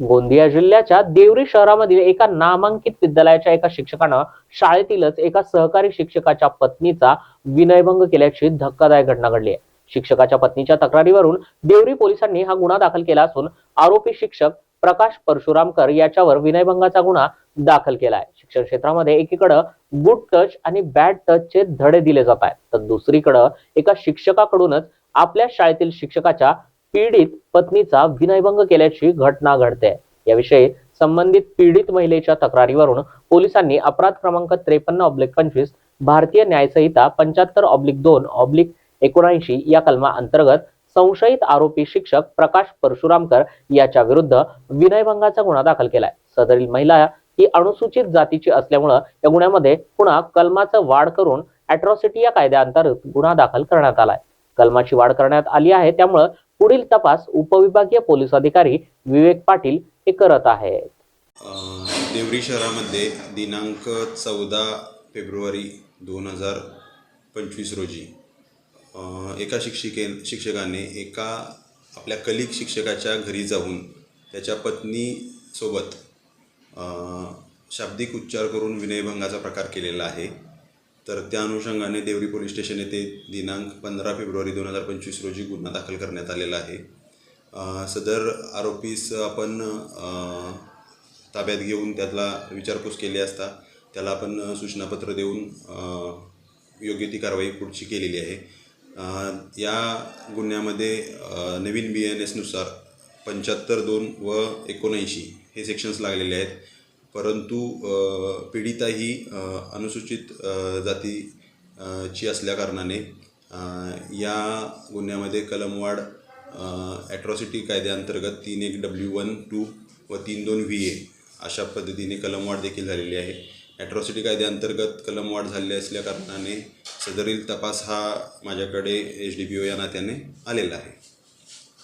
गोंदिया जिल्ह्याच्या देवरी शहरामधील एका नामांकित विद्यालयाच्या एका शिक्षकानं शाळेतीलच एका सहकारी शिक्षकाच्या पत्नीचा विनयभंग केल्याची धक्कादायक घटना घडली आहे. शिक्षकाच्या पत्नीच्या तक्रारीवरून देवरी पोलिसांनी हा गुन्हा दाखल केला असून आरोपी शिक्षक प्रकाश परशुरामकर याच्यावर विनयभंगाचा गुन्हा दाखल केला आहे. शिक्षण क्षेत्रामध्ये एकीकडं गुड टच आणि बॅड टचचे धडे दिले जात आहेत तर दुसरीकडं एका शिक्षकाकडूनच आपल्या शाळेतील शिक्षकाच्या पीडित पत्नीचा विनयभंग केल्याची घटना घडते. याविषयी संबंधित पीडित महिलेच्या तक्रारीवरून पोलिसांनी अपराध क्रमांक त्रेपन्न ऑब्लिक पंचवीस भारतीय न्यायसंहिता पंच्याहत्तर ऑब्लिक दोन ऑब्लिक एकोणऐंशी या कलमा अंतर्गत संशयित आरोपी शिक्षक प्रकाश परशुरामकर याच्या विरुद्ध विनयभंगाचा गुन्हा दाखल केलाय. सदरील महिला ही अनुसूचित जातीची असल्यामुळं या गुन्ह्यामध्ये पुन्हा कलमाचं वाढ करून अॅट्रॉसिटी या कायद्याअंतर्गत गुन्हा दाखल करण्यात आलाय. कलमाची वाढ करण्यात आली आहे त्यामुळं पुढील तपास उपविभागीय पोलीस अधिकारी विवेक पाटील हे करत आहेत. देवरी शहरामध्ये दिनांक चौदा फेब्रुवारी दोन हजार पंचवीस रोजी एका शिक्षिके शिक्षकाने एका आपल्या कलिक शिक्षकाच्या घरी जाऊन त्याच्या पत्नीसोबत शाब्दिक उच्चार करून विनयभंगाचा प्रकार केलेला आहे. तर त्या अनुषंगाने देवरी पोलीस स्टेशन येथे दिनांक पंधरा फेब्रुवारी दोन हजार पंचवीस रोजी गुन्हा दाखल करण्यात आलेला आहे. सदर आरोपीस आपण ताब्यात घेऊन त्यातला विचारपूस केली असता त्याला आपण सूचनापत्र देऊन योग्य ती कारवाई पुढची केलेली आहे. या गुन्ह्यामध्ये नवीन बी एन एसनुसार पंच्याहत्तर दोन व एकोणऐंशी हे सेक्शन्स लागलेले आहेत. परंतु पीडिता ही अनुसूचित जाती ची असल्याकारणाने या गुन्ह्यामध्ये कलमवाढ ॲट्रॉसिटी कायद्याअंतर्गत तीन एक डब्ल्यू वन टू व तीन दोन व्ही ए अशा पद्धतीने कलमवाढ देखील झालेली आहे. ॲट्रॉसिटी कायद्याअंतर्गत कलमवाढ झालेली असल्याकारणाने सदरील तपास हा माझ्याकडे एच डी पी ओ या नात्याने आलेला आहे.